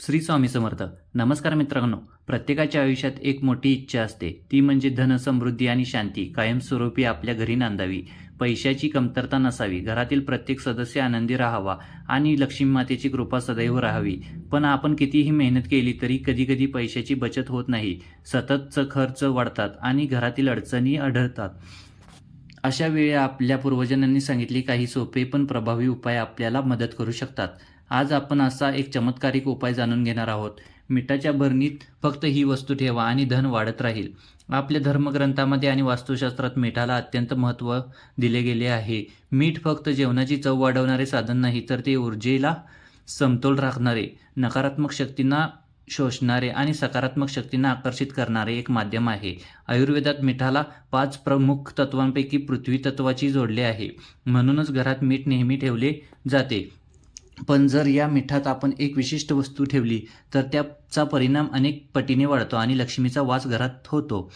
श्री स्वामी समर्थ. नमस्कार मित्रांनो. प्रत्येकाच्या आयुष्यात एक मोठी इच्छा असते. ती म्हणजे धन समृद्धी आणि शांती. कायमस्वरूपी आपल्या घरी नांदावी. पैशाची कमतरता नसावी. घरातील प्रत्येक सदस्य आनंदी राहावा आणि लक्ष्मी मातेची कृपा सदैव राहावी. पण आपण कितीही मेहनत केली तरी कधी कधी पैशाची बचत होत नाही. सततच खर्च वाढतात आणि घरातील अडचणी आढळतात. अशा वेळी आपल्या पूर्वजांनी सांगितले काही सोपे पण प्रभावी उपाय आपल्याला मदत करू शकतात. आज आपण असा एक चमत्कारिक उपाय जाणून घेणार आहोत. मिठाच्या भरणीत फक्त ही वस्तू ठेवा आणि धन वाढत राहील. आपल्या धर्मग्रंथामध्ये आणि वास्तुशास्त्रात मिठाला अत्यंत महत्त्व दिले गेले आहे. मीठ फक्त जेवणाची चव वाढवणारे साधन नाही तर ते ऊर्जेला समतोल राखणारे नकारात्मक शक्तींना शोषणारे आणि सकारात्मक शक्तींना आकर्षित करणारे एक माध्यम आहे. आयुर्वेदात मिठाला पाच प्रमुख तत्वांपैकी पृथ्वी तत्वाची जोडले आहे. म्हणूनच घरात मीठ नेहमी ठेवले जाते. पण जर या मिठात आपण एक विशिष्ट वस्तू ठेवली तर त्याचा परिणाम अनेक पटीने वाढतो आणि लक्ष्मीचा वास घरात होतो.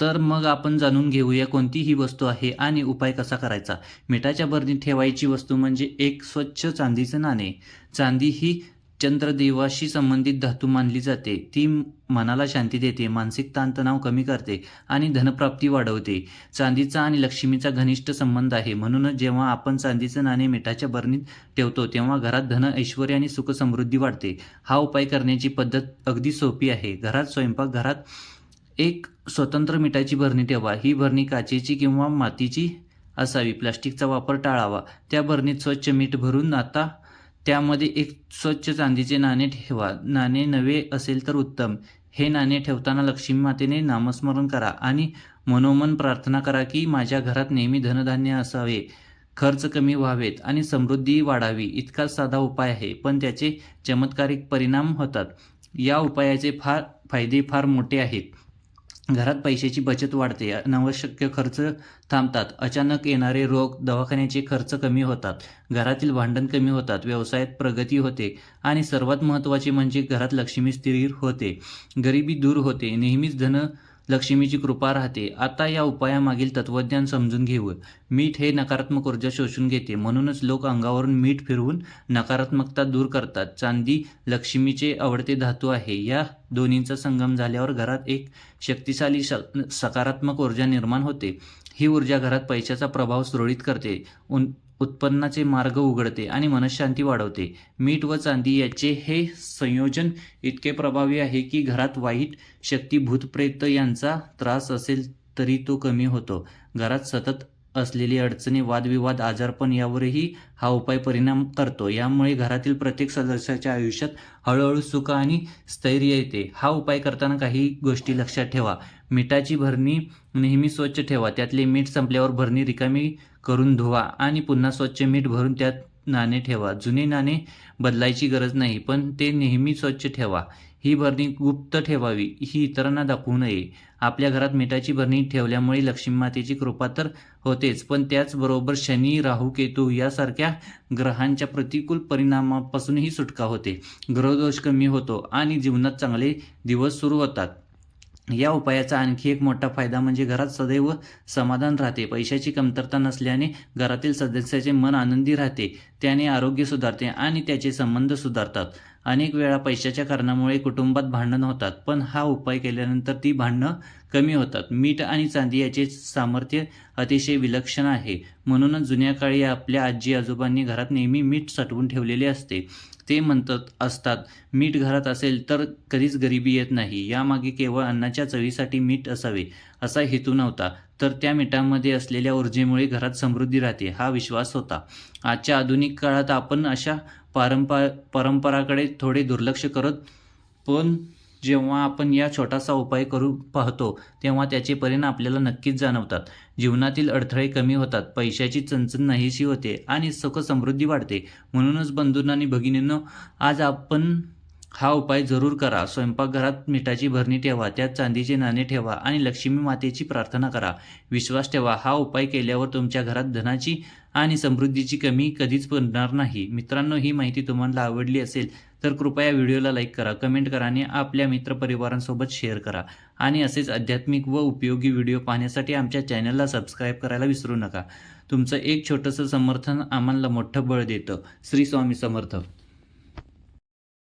तर मग आपण जाणून घेऊया कोणती ही वस्तू आहे आणि उपाय कसा करायचा. मिठाच्या भरणीत ठेवायची वस्तू म्हणजे एक स्वच्छ चांदीचं नाणे. चांदी ही चंद्रदेवाशी संबंधित धातू मानली जाते. ती मनाला शांती देते मानसिक ताणतणाव कमी करते आणि धनप्राप्ती वाढवते. चांदीचा आणि लक्ष्मीचा घनिष्ठ संबंध आहे. म्हणूनच जेव्हा आपण चांदीचं नाणे मिठाच्या भरणीत ठेवतो तेव्हा घरात धन ऐश्वर्य आणि सुख समृद्धी वाढते. हा उपाय करण्याची पद्धत अगदी सोपी आहे. घरात स्वयंपाकघरात एक स्वतंत्र मिठाची भरणी ठेवा. ही भरणी काचेची किंवा मातीची असावी. प्लास्टिकचा वापर टाळावा. त्या भरणीत स्वच्छ मीठ भरून आता त्यामध्ये एक स्वच्छ चांदीचे नाणे ठेवा. नाणे नवे असेल तर उत्तम. हे नाणे ठेवताना लक्ष्मी मातेने नामस्मरण करा आणि मनोमन प्रार्थना करा की माझ्या घरात नेहमी धनधान्य असावे. खर्च कमी व्हावेत आणि समृद्धी वाढावी. इतकाच साधा उपाय आहे पण त्याचे चमत्कारिक परिणाम होतात. या उपायाचे फार फायदे फार मोठे आहेत. घरात पैशाची बचत वाढते. अनावश्यक खर्च थांबतात. अचानक येणारे रोग दवाखान्याचे खर्च कमी होतात. घरातील भांडण कमी होतात. व्यवसायात प्रगती होते. आणि सर्वात महत्त्वाचे म्हणजे घरात लक्ष्मी स्थिर होते. गरिबी दूर होते. नेहमीच धन लक्ष्मीची कृपा राहते. आता या उपायामागील तत्वज्ञान समजून घेऊ. मीठ हे नकारात्मक ऊर्जा शोषून घेते. म्हणूनच लोक अंगावरून मीठ फिरवून नकारात्मकता दूर करतात. चांदी लक्ष्मीचे आवडते धातू आहे. या दोन्हींचा संगम झाल्यावर घरात एक शक्तिशाली श सकारात्मक ऊर्जा निर्माण होते. ही ऊर्जा घरात पैशाचा प्रभाव सुरळीत करते. उन उत्पन्नाचे मार्ग उघडते आणि मनशांती वाढवते. मीठ व चांदी याचे हे संयोजन इतके प्रभावी आहे की घरात वाईट शक्ती भूतप्रेत यांचा त्रास असेल तरी तो कमी होतो. घरात सतत असलेली अडचणी वादविवाद आजारपण यावरही हा उपाय परिणाम करतो. यामुळे घरातील प्रत्येक सदस्याच्या आयुष्यात हळूहळू सुख आणि स्थैर्य येते. हा उपाय करताना काही गोष्टी लक्षात ठेवा. मिठाची भरणी नेहमी स्वच्छ ठेवा. त्यातले मीठ संपल्यावर भरणी रिकामी करून धुवा आणि पुन्हा स्वच्छ मीठ भरून त्यात नाणे ठेवा. जुने नाणे बदलायची गरज नाही पण ते नेहमी स्वच्छ ठेवा. ही भरणी गुप्त ठेवावी ही इतरांना दाखवू नये. आपल्या घरात मिठाची भरणी ठेवल्यामुळे लक्ष्मी मातेची कृपा तर होतेच पण त्याचबरोबर शनी राहू केतू यासारख्या ग्रहांच्या प्रतिकूल परिणामापासूनही सुटका होते. ग्रहदोष कमी होतो आणि जीवनात चांगले दिवस सुरू होतात. या उपायाचा आणखी एक मोठा फायदा म्हणजे घरात सदैव समाधान राहते. पैशाची कमतरता नसल्याने घरातील सदस्याचे मन आनंदी राहते. त्याने आरोग्य सुधारते आणि त्याचे संबंध सुधारतात. अनेक वेळा पैशाच्या कारणामुळे कुटुंबात भांडण होतात पण हा उपाय केल्यानंतर ती भांडणं कमी होतात. मीठ आणि चांदी याचे सामर्थ्य अतिशय विलक्षण आहे. म्हणूनच जुन्या काळी आपल्या आजी आजोबांनी घरात नेहमी मीठ साठवून ठेवलेले असते. ते म्हणतात असतात मीठ घरात असेल तर कधीच गरिबी येत नाही. यामागे केवळ अन्नाच्या चवीसाठी मीठ असावे असा हेतू नव्हता. तर त्या मिठामध्ये असलेल्या ऊर्जेमुळे घरात समृद्धी राहते हा विश्वास होता. आजच्या आधुनिक काळात आपण अशा पारंपा परंपराकडे थोडे दुर्लक्ष करत पण जेव्हा आपण या छोटासा उपाय करू पाहतो तेव्हा त्याचे परिणाम आपल्याला नक्कीच जाणवतात. जीवनातील अडथळे कमी होतात पैशाची चणचण नाहीशी होते आणि सुखसमृद्धी वाढते. म्हणूनच बंधूंना आणि भगिनींनो आज आपण हा उपाय जरूर करा. स्वयंपाकघरात मिठाची भरणी ठेवा त्यात चांदीचे नाणे ठेवा आणि लक्ष्मी मातेची प्रार्थना करा. विश्वास ठेवा हा उपाय केल्यावर तुमच्या घरात धनाची आणि समृद्धीची कमी कधीच पडणार नाही. मित्रांनो ही माहिती तुम्हाला आवडली असेल तर कृपया व्हिडिओला लाईक करा कमेंट करा आणि आपल्या मित्रपरिवारांसोबत शेअर करा. आणि असेच आध्यात्मिक व उपयोगी व्हिडिओ पाहण्यासाठी आमच्या चॅनलला सबस्क्राईब करायला विसरू नका. तुमचं एक छोटंसं समर्थन आम्हाला मोठं बळ देतं. श्री स्वामी समर्थ.